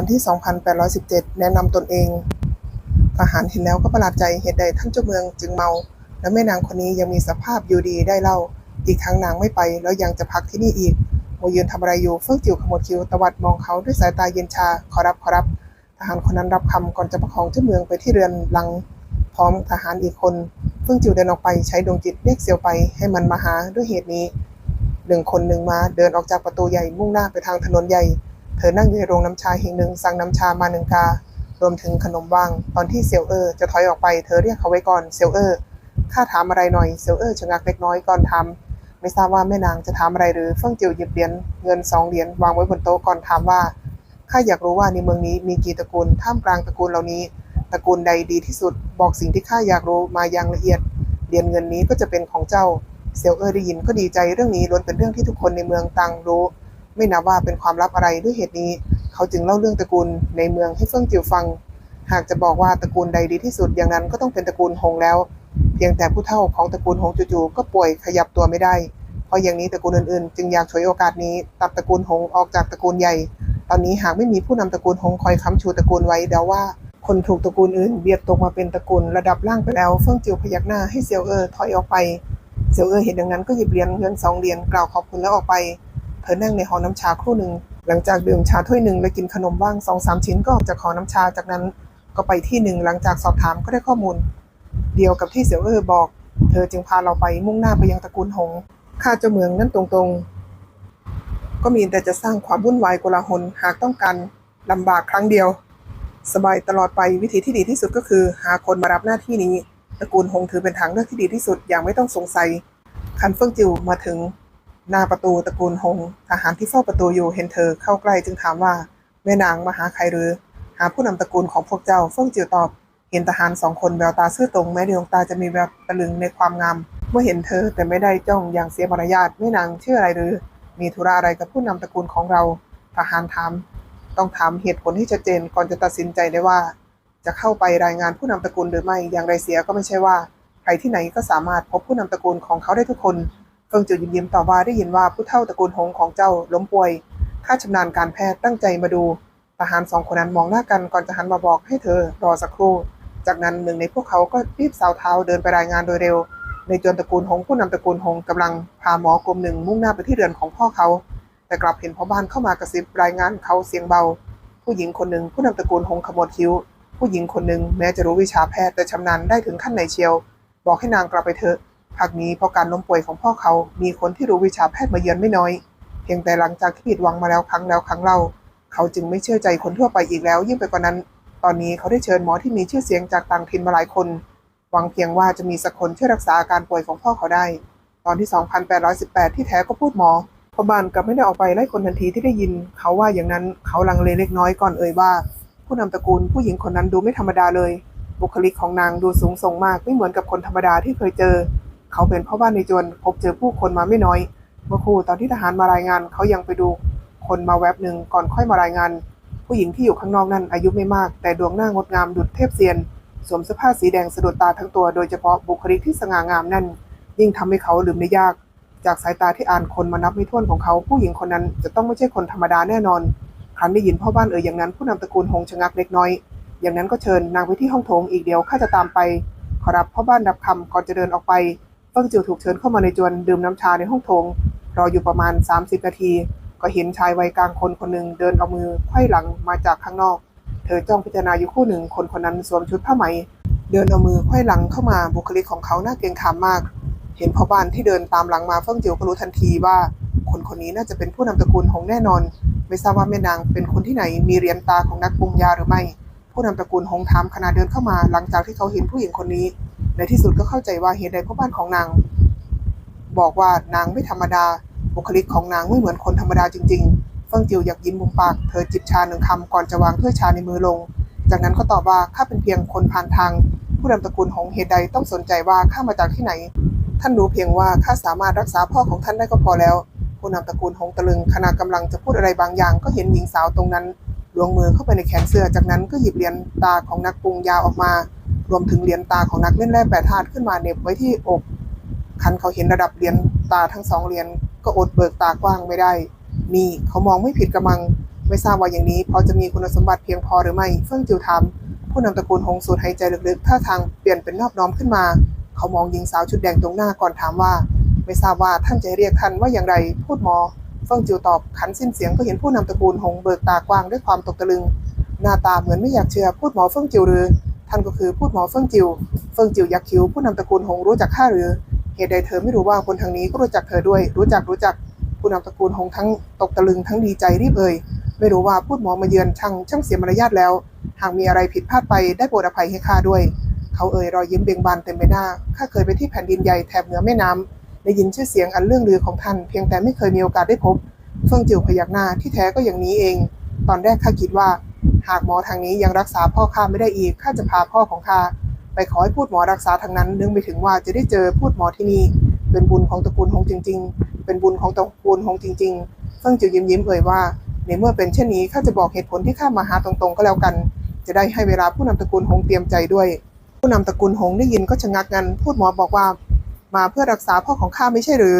วันที่ 2817 แนะนำตนเอง ทหารเห็นแล้วก็ประหลาดใจเหตุใดท่านเจ้าเมืองจึงเมา และแม่นางคนนี้ยังมีสภาพอยู่ดีได้เล่า อีกทั้งนางไม่ไปแล้วยังจะพักที่นี่อีกโมยืนทำอะไรอยู่เฟื่องจิ๋วขมวดคิ้วตวัดมองเขาด้วยสายตาเย็นชาขอรับขอรับ ทหารคนนั้นรับคำก่อนจะประคองเจ้าเมืองไปที่เรือนหลัง พร้อมทหารอีกคนเฟื่องจิ๋วเดินออกไปใช้ดวงจิตเรียกเซียวไปให้มันมาหาด้วยเหตุนี้หนึ่งคนหนึ่งมาเดินออกจากประตูใหญ่มุ่งหน้าไปทางถนนใหญ่ เธอนั่งอยู่ในโรงน้ำชาแห่งหนึ่งสั่งน้ำชามาหนึ่งกา รวมถึงขนมวาง ตอนที่เซียวเออร์จะถอยออกไป เธอเรียกเขาไว้ก่อน เซียวเออร์ข้าถามอะไรหน่อย เซียวเออร์ชะงักเล็กน้อยก่อนทำ ไม่ทราบว่าแม่นางจะถามอะไรหรือ เฟื่องจิ๋วหยิบเหรียญเงินสองเหรียญวางไว้บนโต๊ะก่อนถามว่า ข้าอยากรู้ว่าในเมืองนี้มีกี่ตระกูล ท่ามกลางตระกูลเหล่านี้ ตระกูลใดดีที่สุด บอกสิ่งที่ข้าอยากรู้มาอย่างละเอียด เหรียญเงินนี้ก็จะเป็นของเจ้า เซียวเออร์ได้ยินก็ดีใจเรื่องนี้ล้วนเป็นเรื่องที่ทุกคนในเมืองต่างรู้ ไม่นับว่าเป็นความลับอะไรด้วยเหตุนี้ เขาจึงเล่าเรื่องตระกูลในเมืองให้เฟื่องจิ๋วฟัง หากจะบอกว่าตระกูลใดดีที่สุดอย่างนั้นก็ต้องเป็นตระกูลหงแล้ว เพียงแต่ผู้เฒ่าของตระกูลหงจู่ๆก็ป่วยขยับตัวไม่ได้ เพราะอย่างนี้ตระกูลอื่นๆ จึงอยากฉวยโอกาสนี้ตัดตระกูลหงออกจากตระกูลใหญ่ ตอนนี้หากไม่มีผู้นำตระกูลหงคอยค้ำชูตระกูลไว้เดาว่าคนถูกตระกูลอื่นเบียดตกมาเป็นตระกูลระดับล่างไปแล้วเฟื่องจิ๋วพยักหน้าให้เซียวเออถอยออกไปเซียวเออเห็นดังนั้นก็หยิบเหรียญเงินสองเหรียญกล่าวขอบคุณแล้วออกไป อนั่งในหอน้ำชาครู่หนึ่งหลังจากดื่มชาถ้วยหนึ่งและกินขนมว่างสองสามชิ้นก็ออกจากหอน้ำชาจากนั้น ก็ไปที่หนึ่งหลังจากสอบถามก็ได้ข้อมูล เดียวกับที่เสี่ยวเออบอก เธอจึงพาเราไปมุ่งหน้าไปยังตระกูลหงข้าเจ้าเมืองนั่นตรงๆ ก็มีแต่จะสร้างความวุ่นวายโกลาหลหากต้องการลำบากครั้งเดียว สบายตลอดไปวิธีที่ดีที่สุดก็คือ หาคนมารับหน้าที่นี้ตระกูลหงถือเป็นทางเลือกที่ดีที่สุดอย่างไม่ต้องสงสัยคันเฟิงจิวมาถึง หน้าประตูตระกูลหงทหารที่เฝ้าประตูอยู่เห็นเธอเข้าใกล้จึงถามว่าแม่นางมาหาใครหรือ หาผู้นำตระกูลของพวกเจ้าเฟิ่งจิวตอบ เห็นทหารสองคนแววตาซื่อตรงแม้ดวงตาจะมีแววตะลึงในความงามเมื่อเห็นเธอแต่ไม่ได้จ้องอย่างเสียมารยาทแม่นางชื่ออะไรหรือ มีธุระอะไรกับผู้นำตระกูลของเรา ทหารถาม ต้องถามเหตุผลที่ชัดเจนก่อนจะตัดสินใจได้ว่า จะเข้าไปรายงานผู้นำตระกูลหรือไม่อย่างไรเสียก็ไม่ใช่ว่าใครที่ไหนก็สามารถพบผู้นำตระกูลของเขาได้ทุกคน เฟิงจิวยิ้มยิ้มๆตอบว่าได้ยินว่าผู้เฒ่าตระกูลหงของเจ้าล้มป่วยข้าชำนาญการแพทย์ตั้งใจมาดูทหารสองคนนั้นมองหน้ากันก่อนจะหันมาบอกให้เธอรอสักครู่ จากนั้นหนึ่งในพวกเขาก็รีบสาวเท้าเดินไปรายงานโดยเร็ว ในจวนตระกูลหงผู้นำตระกูลหงกำลังพาหมอกลุ่มหนึ่งมุ่งหน้าไปที่เรือนของพ่อเขา แต่กลับเห็นพ่อบ้านเข้ามากระซิบรายงานเขาเสียงเบา ผู้หญิงคนหนึ่งผู้นำตระกูลหงขมวดคิ้ว ผู้หญิงคนหนึ่งแม้จะรู้วิชาแพทย์แต่ชำนาญได้ถึงขั้นไหนเชียว บอกให้นางกลับไปเถอะ ภาคนี้เพราะการล้มป่วยของพ่อเขามีคนที่รู้วิชาแพทย์มาเยือนไม่น้อย เพียงแต่หลังจากที่ผิดหวังมาแล้วครั้งแล้วครั้งเล่า เขาจึงไม่เชื่อใจคนทั่วไปอีกแล้ว ยิ่งไปกว่านั้น ตอนนี้เขาได้เชิญหมอที่มีชื่อเสียงจากต่างถิ่นมาหลายคน หวังเพียงว่าจะมีสักคนช่วยรักษาอาการป่วยของพ่อเขาได้ ตอนที่ 2818 ที่แท้ก็พูดหมอพอบานกลับไม่ได้ออกไปไล่คนทันทีที่ได้ยิน เขาว่าอย่างนั้นเขาลังเลเล็กน้อยก่อนเอ่ยว่า ผู้นำตระกูลผู้หญิงคนนั้นดูไม่ธรรมดาเลย บุคลิกของนางดูสูงส่งมากไม่เหมือนกับคนธรรมดาที่เคยเจอ เขาเป็นพ่อบ้านในจวนพบเจอผู้คนมาไม่น้อย เมื่อครู่ตอนที่ทหารมารายงาน เขายังไปดูคนมาแวบหนึ่งก่อนค่อยมารายงาน ผู้หญิงที่อยู่ข้างนอกนั้นอายุไม่มาก แต่ดวงหน้างดงามดุจเทพเซียน สวมเสื้อผ้าสีแดงสะดุดตาทั้งตัว โดยเฉพาะบุคลิกที่สง่างามนั่น ยิ่งทำให้เขาลืมได้ยาก จากสายตาที่อ่านคนมานับไม่ถ้วนของเขา ผู้หญิงคนนั้นจะต้องไม่ใช่คนธรรมดาแน่นอนครั้นได้ยินพ่อบ้านเอ่ยอย่างนั้นผู้นำตระกูลหงชะงักเล็กน้อยอย่างนั้นก็เชิญนางไปที่ห้องโถงอีกเดียวข้าจะตามไป ขอรับพ่อบ้านรับคำก่อนจะเดินออกไป เฟิ่งจิ๋วถูกเชิญเข้ามาในจวนดื่มน้ำชาในห้องโถงรออยู่ประมาณ 30 นาที ก็เห็นชายวัยกลางคนคนหนึ่งเดินเอามือไขว้หลังมาจากข้างนอก เธอจ้องพิจารณาอยู่คู่หนึ่งคนคนนั้นสวมชุดผ้าไหม เดินเอามือไขว้หลังเข้ามาบุคลิกของเขาน่าเกรงขามมาก เห็นพ่อบ้านที่เดินตามหลังมาเฟิ่งจิ๋วก็รู้ทันทีว่า คนคนนี้น่าจะเป็นผู้นำตระกูลหงแน่นอน ไม่ทราบว่าแม่นางเป็นคนที่ไหนมีเรียญตาของนักปรุงยาหรือไม่ ผู้นำตระกูลหงถามขณะเดินเข้ามา หลังจากที่เขาเห็นผู้หญิงคนนี้ ในที่สุดก็เข้าใจว่าเหตุใดพ่อบ้านของนาง บอกว่านางไม่ธรรมดา บุคลิกของนางไม่เหมือนคนธรรมดาจริงๆเฟิงจิวอยากยิ้มมุมปาก เธอจิบชาหนึ่งคำก่อนจะวางถ้วยชาในมือลง จากนั้นก็ตอบว่าข้าเป็นเพียงคนผ่านทาง ผู้นำตระกูลหงเหตุใดต้องสนใจว่าข้ามาจากที่ไหน ท่านรู้เพียงว่าข้าสามารถรักษาพ่อของท่านได้ก็พอแล้ว ผู้นำตระกูลหงตะลึงขณะกำลังจะพูดอะไรบางอย่าง ก็เห็นหญิงสาวตรงนั้นลวงมือเข้าไปในแขนเสื้อ จากนั้นก็หยิบเหรียญตาของนักปรุงยาออกมา รวมถึงเหรียญตาของนักเล่นแร่แปดธาตุขึ้นมาเน็บไว้ที่อก คันเขาเห็นระดับเหรียญตาทั้งสองเหรียญก็อดเบิกตากว้างไม่ได้ นี่เขามองไม่ผิดกระมัง ไม่ทราบว่าอย่างนี้พอจะมีคุณสมบัติเพียงพอหรือไม่ เฟิ่งจิวถามผู้นำตระกูลหงสูดหายใจลึกๆท่าทางเปลี่ยนเป็นนอบน้อมขึ้นมา เขามองหญิงสาวชุดแดงตรงหน้าก่อนถามว่า ไม่ทราบว่าท่านจะเรียกท่านว่าอย่างไร พูดหมอ เฟิ่งจิวตอบขันสิ้นเสียงก็เห็นผู้นำตระกูลหงเบิกตากว้างด้วยความตกตะลึง หน้าตาเหมือนไม่อยากเชื่อพูดหมอเฟิ่งจิวหรือ ท่านก็คือพูดหมอเฟิ่งจิว เฟิ่งจิวยักคิ้วผู้นำตระกูลหงรู้จักข้าหรือ เหตุใดเธอไม่รู้ว่าคนทางนี้ก็รู้จักเธอด้วย รู้จักรู้จักผู้นำตระกูลหงทั้งตกตะลึงทั้งดีใจรีบเอ่ยไม่รู้ว่าพูดหมอมาเยือนช่างช่างเสียมารยาทแล้ว หากมีอะไรผิดพลาดไปได้โปรดอภัยให้ข้าด้วย เขาเอ่ยรอยยิ้มเบ่งบานเต็มใบหน้าข้าเคยไปที่แผ่นดินใหญ่แถบเหนือแม่น้ำได้ยินชื่อเสียงอันเรื่องลือของท่านเพียงแต่ไม่เคยมีโอกาสได้พบ เฟิ่งจิวพยักหน้าที่แท้ก็อย่างนี้เอง ตอนแรกข้าคิดว่า หากหมอทางนี้ยังรักษาพ่อข้าไม่ได้อีกข้าจะพาพ่อของข้าไปขอให้พูดหมอรักษาทางนั้นนึกไปถึงว่าจะได้เจอพูดหมอที่นี่ เป็นบุญของตระกูลหงจริง ๆ เป็นบุญของตระกูลหงจริงๆเฟิ่งจิวยิ้มยิ้มเอ่ยว่าในเมื่อเป็นเช่นนี้ข้าจะบอกเหตุผลที่ข้ามาหาตรงๆ ก็แล้วกัน จะได้ให้เวลาผู้นำตระกูลหงเตรียมใจด้วย ผู้นำตระกูลหงได้ยินก็ชะงักงันพูดหมอบอกว่า มาเพื่อรักษาพ่อของข้าไม่ใช่หรือ